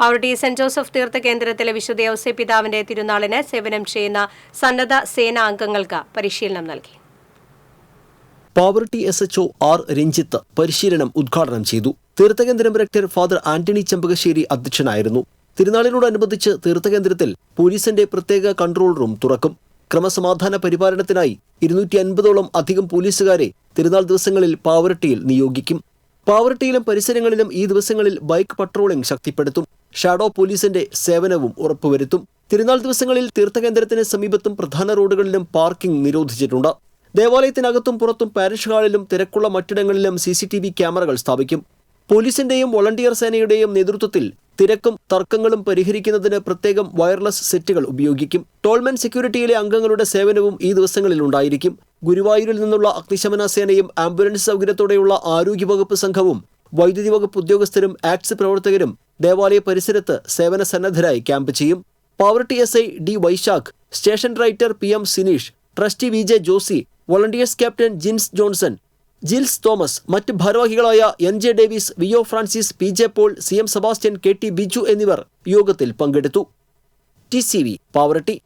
Pavaratti saint Joseph തീർത്ഥ കേന്ദ്രത്തിലെ വിശുദ്ധ ഔസേ പിതാവിന്റെ തിരുനാളിന് സേവനം ചെയ്യുന്ന സന്നദ്ധ സേനാ അംഗങ്ങൾക്ക് പരിശീലനം നൽകി. Pavaratty S HO R Ranjith പരിശീലനം ഉദ്ഘാടനം ചെയ്തു. തീർത്ഥകേന്ദ്രം ഡയറക്ടർ ഫാദർ ആന്റണി ചെമ്പകശ്ശേരി അധ്യക്ഷനായിരുന്നു. തിരുനാളിനോടനുബന്ധിച്ച് തീർത്ഥകേന്ദ്രത്തിൽ പോലീസിന്റെ പ്രത്യേക കൺട്രോൾ റൂം തുറക്കും. ക്രമസമാധാന പരിപാലനത്തിനായി ഇരുന്നൂറ്റി അൻപതോളം അധികം പോലീസുകാരെ തിരുനാൾ ദിവസങ്ങളിൽ പാവറട്ടിയിൽ നിയോഗിക്കും. പാവറട്ടിയിലും പരിസരങ്ങളിലും ഈ ദിവസങ്ങളിൽ ബൈക്ക് പട്രോളിംഗ് ശക്തിപ്പെടുത്തും. ഷാഡോ പോലീസിന്റെ സേവനവും ഉറപ്പുവരുത്തും. തിരുനാൾ ദിവസങ്ങളിൽ തീർത്ഥകേന്ദ്രത്തിന് സമീപത്തും പ്രധാന റോഡുകളിലും പാർക്കിംഗ് നിരോധിച്ചിട്ടുണ്ട്. ദേവാലയത്തിനകത്തും പുറത്തും പാരിഷ് ഹാളിലും തിരക്കുള്ള മറ്റിടങ്ങളിലും സി സി ടി വി ക്യാമറകൾ സ്ഥാപിക്കും. പോലീസിന്റെയും വോളണ്ടിയർ സേനയുടെയും നേതൃത്വത്തിൽ തിരക്കും തർക്കങ്ങളും പരിഹരിക്കുന്നതിന് പ്രത്യേകം വയർലെസ് സെറ്റുകൾ ഉപയോഗിക്കും. ടോൾമെൻ സെക്യൂരിറ്റിയിലെ അംഗങ്ങളുടെ സേവനവും ഈ ദിവസങ്ങളിൽ ഉണ്ടായിരിക്കും. ഗുരുവായൂരിൽ നിന്നുള്ള അഗ്നിശമന സേനയും ആംബുലൻസ് സൗകര്യത്തോടെയുള്ള ആരോഗ്യവകുപ്പ് സംഘവും വൈദ്യുതി വകുപ്പ് ഉദ്യോഗസ്ഥരും ആക്ട്സ് പ്രവർത്തകരും ദേവാലയ പരിസരത്ത് സേവന സന്നദ്ധരായി ക്യാമ്പ് ചെയ്യും. Pavaratty S I D Vaisakh station writer P M Sineesh trustee V J Josy volunteers captain Jins Johnson Jils Thomas മറ്റ് ഭാരവാഹികളായ N J Davis V O Francis P J Paul C M Sebastian K T Biju എന്നിവർ യോഗത്തിൽ പങ്കെടുത്തു. T C V Pavaratty.